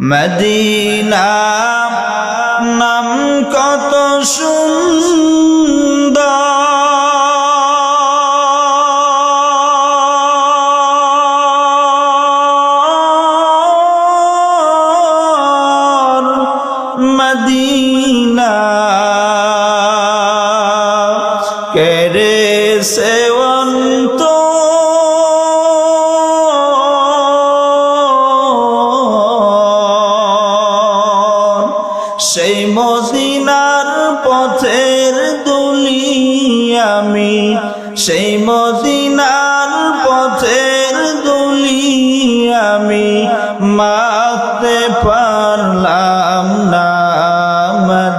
Medina নাম কত সুন্দর মদিনা কেরে সেবন্ত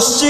Hoje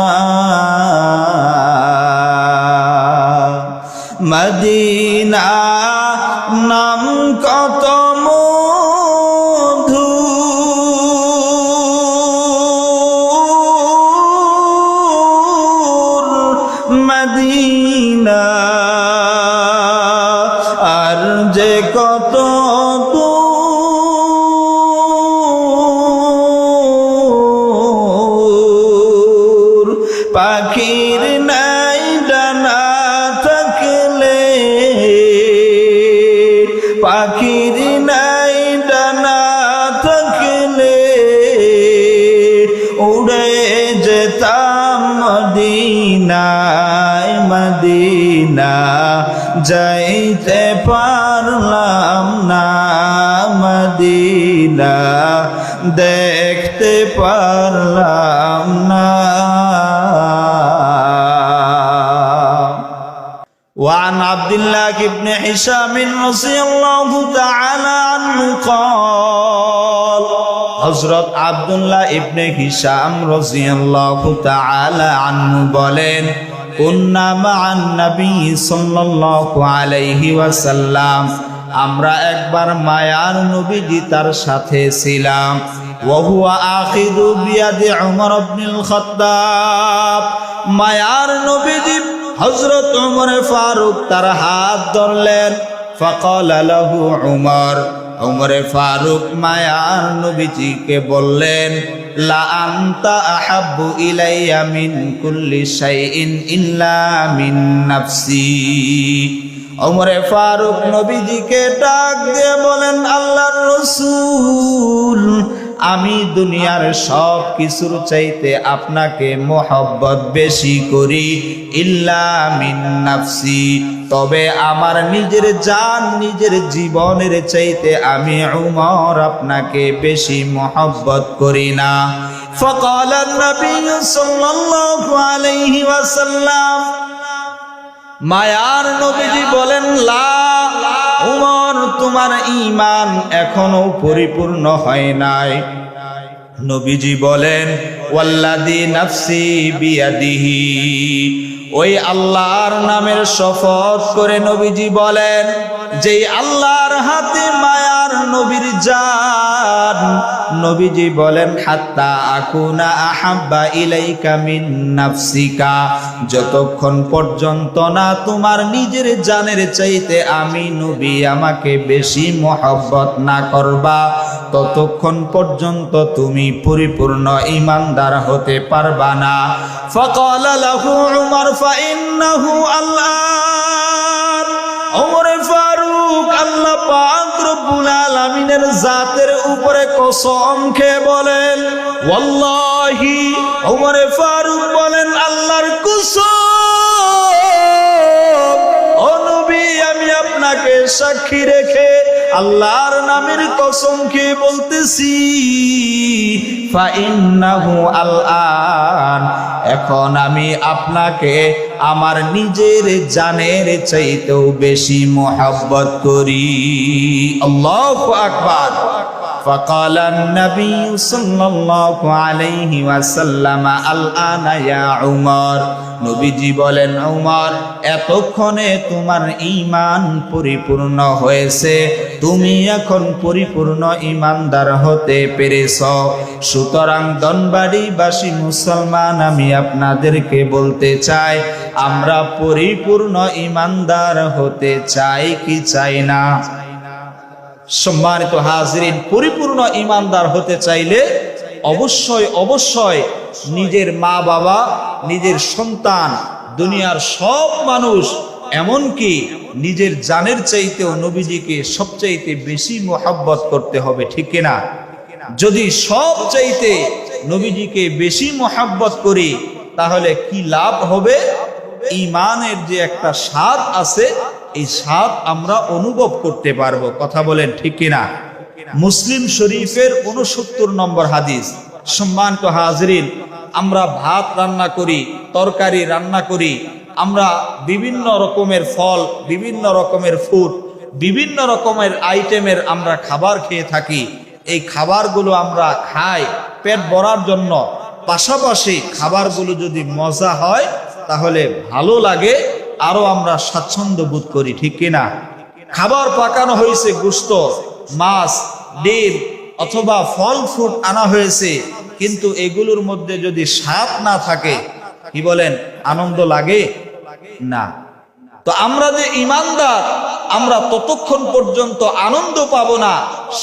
যে কত মদিনায় মদিনা যাইতে পারলাম না মদিনা দেখতে পারলাম না وعن عبد الله بن هشام رضي الله تعالى عنه قال হযরত আবদুল্লাহ ইবনে হিশাম রাদিয়াল্লাহু তাআলা আনহু বলেন, কুন্না মা'আন নবী সাল্লাল্লাহু আলাইহি ওয়াসাল্লাম। আমরা একবার মায়ার নবীজি তার সাথে ছিলাম। ওহুয়া আখিদু বিয়াদি উমর ইবনুল খাত্তাব। মায়ার নবীজি হযরত উমর ফারুক তার হাত ধরলেন। ফকাল লাহু উমর। উমরে ফারুক মায়ার নবীজিকে বললেন, লা আনতা আহাব্বু ইল্লা ফারুক নবীজিকে ডাক দিয়ে বলেন, আল্লাহর রসুল আমি দুনিয়ার সব কিছুর চাইতে আপনাকে মোহব্বত বেশি করি ইল্লা মিন নাফসি তবে আমার নিজের জান নিজের জীবনের চাইতে আমি উমর আপনাকে বেশি মোহব্বত করি না فقال النبي صلى الله عليه وسلم মায়ার নবীজি বলেন লা উমর তোমার ইমান এখনও পরিপূর্ণ হয় নাই। নবীজি বলেন ওয়াল্লাদি ওই আল্লাহর নামের শপথ করে নবীজি বলেন যে আল্লাহর হাতে মায়ার নবীর জান। নবীজি বলেন, হাত্তা আকুনা আহাব্বা ইলাইকা মিন নাফসিকা। যতক্ষণ পর্যন্ত না তোমার নিজের জানের চাইতে আমি নবী, আমাকে বেশি মহব্বত না করবা, ততক্ষণ পর্যন্ত তুমি পরিপূর্ণ ইমানদার হতে পারবা না। ফকল লাহু উমর, ফাইন্নাহু আল্লাহ। ওমর ফারুক আল্লাহ আলামিনের জাতের উপরে কসম খেয়ে বলেন, ওয়াল্লাহি। ওমর ফারুক বলেন, আল্লাহর কসম। ও নবী, আমি আপনাকে সাক্ষী রেখে আল্লাহর নামের কসম খেয়ে বলতেছি? এখন আমি আপনাকে আমার নিজের জানের চাইতেও বেশি মোহাব্বত করি। আল্লাহ আকবার। فقال النبي صلى الله عليه وسلم الآن يا عمر নবীজি বলেন উমর এতক্ষণে তোমার ঈমান পরিপূর্ণ হয়েছে তুমি এখন পরিপূর্ণ ঈমানদার হতে পেরেছ সুতরাং দনবাড়িবাসী মুসলমান আমি আপনাদেরকে বলতে চাই আমরা পরিপূর্ণ ঈমানদার হতে চাই কি চাই না সম্মানিত হাজরিন, পরিপূর্ণ ইমানদার হতে চাইলে অবশ্যই অবশ্যই নিজের মা বাবা, নিজের সন্তান, দুনিয়ার সব মানুষ, এমনকি নিজের জানের চাইতেও নবীজিকে সবচাইতে বেশি মোহাব্বত করতে হবে, ঠিক কিনা? যদি সব চাইতে নবীজিকে বেশি মোহাব্বত করি, তাহলে কি লাভ হবে? ইমানের যে একটা স্বাদ আছে এই স্বাদ আমরা অনুভব করতে পারব, কথা বলেন ঠিক কিনা? মুসলিম শরীফের উনসত্তর নম্বর হাদিস, সম্মানিত হাজরিন, আমরা ভাত রান্না করি, তরকারি রান্না করি, আমরা বিভিন্ন রকমের ফল, বিভিন্ন রকমের ফুড বিভিন্ন রকমের আইটেমের আমরা খাবার খেয়ে থাকি। এই খাবারগুলো আমরা খাই পেট ভরার জন্য। পাশাপাশি খাবারগুলো যদি মজা হয়, তাহলে ভালো লাগে। আরও আমরা স্বাচ্ছন্দ্য বোধ করি, ঠিক কিনা? খাবার পাকানো হয়েছে, গুস্ত, মাছ, ডিম, অথবা ফল ফ্রুট আনা হয়েছে, কিন্তু এগুলোর মধ্যে যদি স্বাদ না থাকে, কি বলেন, আনন্দ লাগে? না। তো আমরা যে ইমানদার, আমরা ততক্ষণ পর্যন্ত আনন্দ পাবো না,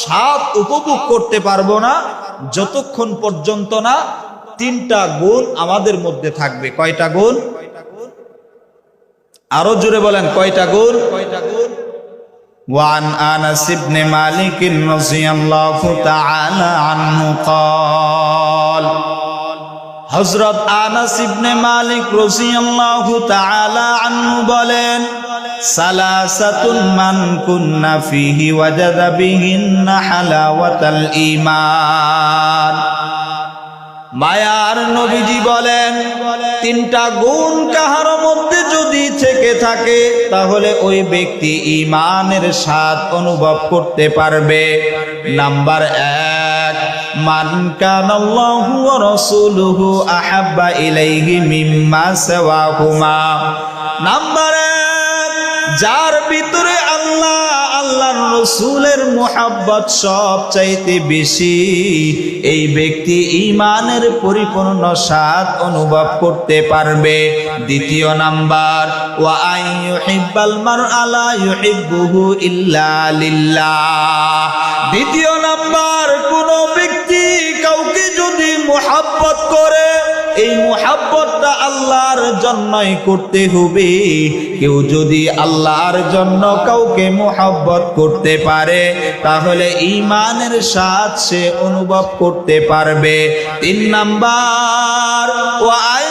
স্বাদ উপভোগ করতে পারব না, যতক্ষণ পর্যন্ত না তিনটা গুণ আমাদের মধ্যে থাকবে। কয়টা গুণ? আরো জোরে বলেন কয়টা গুণ কয়টা গুণ وعن انس بن مالك رضي الله تعالى عنه قال হযরত আনাস ইবনে মালিক রাদিয়াল্লাহু তাআলা আনহু বলেন সালাসাতুন মান কুন্না ফিহি ওয়াজাদা বিহিন্না হালাওয়াতাল ঈমান মায়ার নবীজি বলেন, তিনটা গুণ কাহার মধ্যে যদি থেকে থাকে, তাহলে ওই ব্যক্তি ইমানের স্বাদ অনুভব করতে পারবে। নাম্বার এক, যার ভিতরে রসুলের মোহাব্বত সব চাইতে বেশি। এই ব্যক্তি ইমানের পরিপূর্ণ স্বাদ অনুভব করতে পারবে। দ্বিতীয় নাম্বার দ্বিতীয় নাম্বার জন্যই করতে হবে। কেউ যদি আল্লাহর জন্য কাউকে মোহাব্বত করতে পারে, তাহলে ইমানের স্বাদ সে অনুভব করতে পারবে। তিন নাম্বার ও আন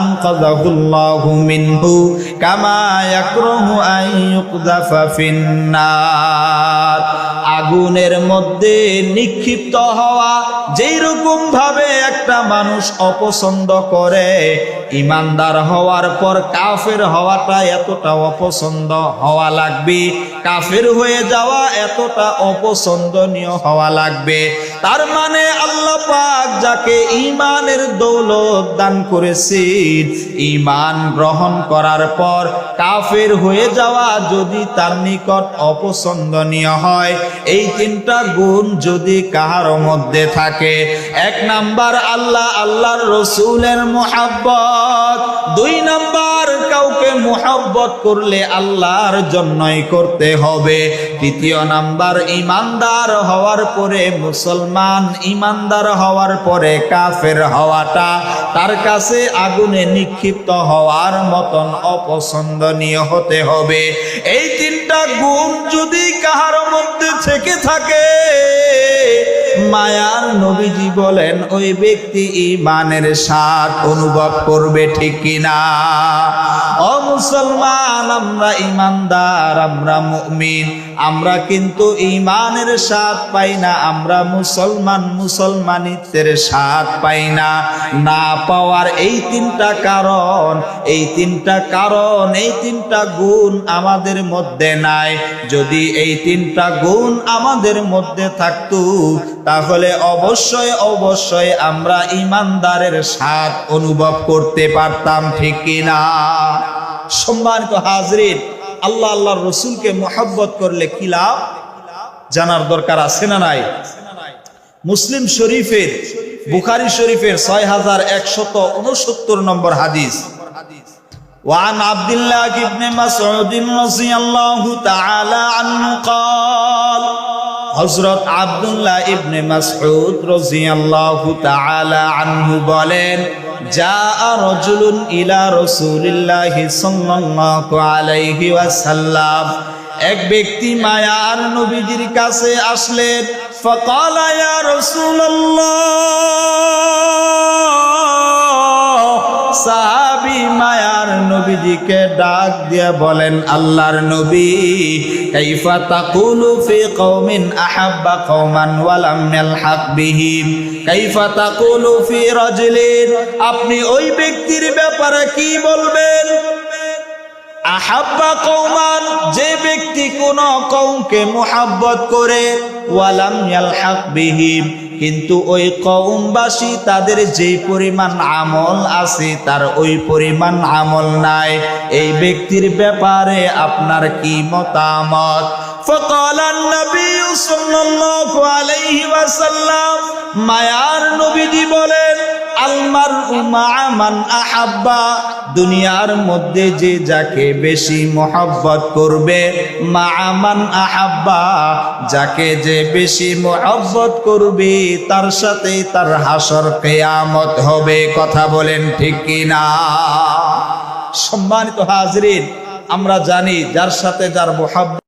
আনকাযাহু আল্লাহু মিনহু, কামা ইয়াকরাহু আন ইউকযাফা ফিন্নার আগুনের মধ্যে নিক্ষিপ্ত হওয়া, যেই রকম ভাবে একটা মানুষ অপছন্দ করে, ইমানদার হওয়ার পর কাফের হওয়াটা এতটা অপছন্দ হওয়া লাগবে, কাফের হয়ে যাওয়া এতটা অপছন্দনীয় হওয়া লাগবে। তার মানে আল্লাহ যাকে ইমানের দৌলত দান করেছেন। ইমান গ্রহণ করার পর কাফের হয়ে যাওয়া যদি তার নিকট অপছন্দনীয় হয়, এই তিনটা গুণ যদি কাহার মধ্যে থাকে। এক নাম্বার আল্লাহ, আল্লাহর রসুলের মোহাব্বত। দুই নাম্বার মোহাব্বত করলে আল্লাহর জন্যই করতে হবে। তৃতীয় নাম্বার ইমানদার হওয়ার পরে মুসলমান ইমানদার হওয়ার পরে কাফের হওয়াটা তার কাছে আগুনে নিক্ষিপ্ত হওয়ার মতন অপছন্দনীয় হতে হবে। এই তিনটা গুণ যদি কাহার মধ্যে থেকে থাকে মায়ার নবীজি বলেন, ওই ব্যক্তি ইমানের স্বাদ অনুভব করবে ঠিক কিনা? ও মুসলমান, আমরা ইমানদার আমরা মুমিন, আমরা কিন্তু ইমানের স্বাদ পাই না, আমরা মুসলমান, মুসলমানিত্বের স্বাদ পাই না। না পাওয়ার এই তিনটা কারণ, এই তিনটা কারণ, এই তিনটা গুণ আমাদের মধ্যে নাই। যদি এই তিনটা গুণ আমাদের মধ্যে থাকতো তাহলে অবশ্যই অবশ্যই আমরা ইমানদারের স্বাদ অনুভব করতে পারতাম ঠিক কিনা সম্মানিত হাজরিন আল্লাহ আল্লাহর রসুলকে মোহাব্বত করলে কি লাভ জানার দরকার আছে না নাই মুসলিম শরীফের বুখারি শরীফের ছয় হাজার একশত উনসত্তর নম্বর হাদিস وعن عبد الله بن مسعود رضي الله تعالى عنه قال হজরত আবদুল্লাহ ইবনে মাসউদ রাদিয়াল্লাহু তাআলা আনহু বলেন যা রজুলুন ইলা রাসূলিল্লাহি সাল্লাল্লাহু আলাইহি ওয়াসাল্লাম। এক ব্যক্তি মায়ার নবীজির কাছে আসলেন, ফাকালা ইয়া রাসূলুল্লাহ। নবীজিকে ডাক দিয়ে বলেন, আল্লাহর নবী, কাইফা তাকুলু ফি কওমিন আহাব্বা কওমান ওয়া লাম কাইফা তাকুলু ফি রাজুলিন, আপনি ওই ব্যক্তির ব্যাপারে কি বলবেন? আহাব্বা কৌমান যে ব্যক্তি কোন কৌমকে মোহাব্বত করে ওয়ালাম ইয়ালহাক বিহিম কিন্তু ওই কৌমবাসী তাদের যে পরিমাণ আমল আছে তার ওই পরিমাণ আমল নাই এই ব্যক্তির ব্যাপারে আপনার কি মতামত فقال النبي صلى الله عليه وسلم মায়ার নবীজি বলেন আলমার উমান দুনিয়ার মধ্যে যে যাকে বেশি মোহাব্বত করবে মা আমান আহাব্বা, যাকে যে বেশি মোহাব্বত করবে তার সাথে তার হাসর কেয়ামত হবে, কথা বলেন ঠিক কিনা? সম্মানিত হাজরিন, আমরা জানি যার সাথে যার মোহাব্বত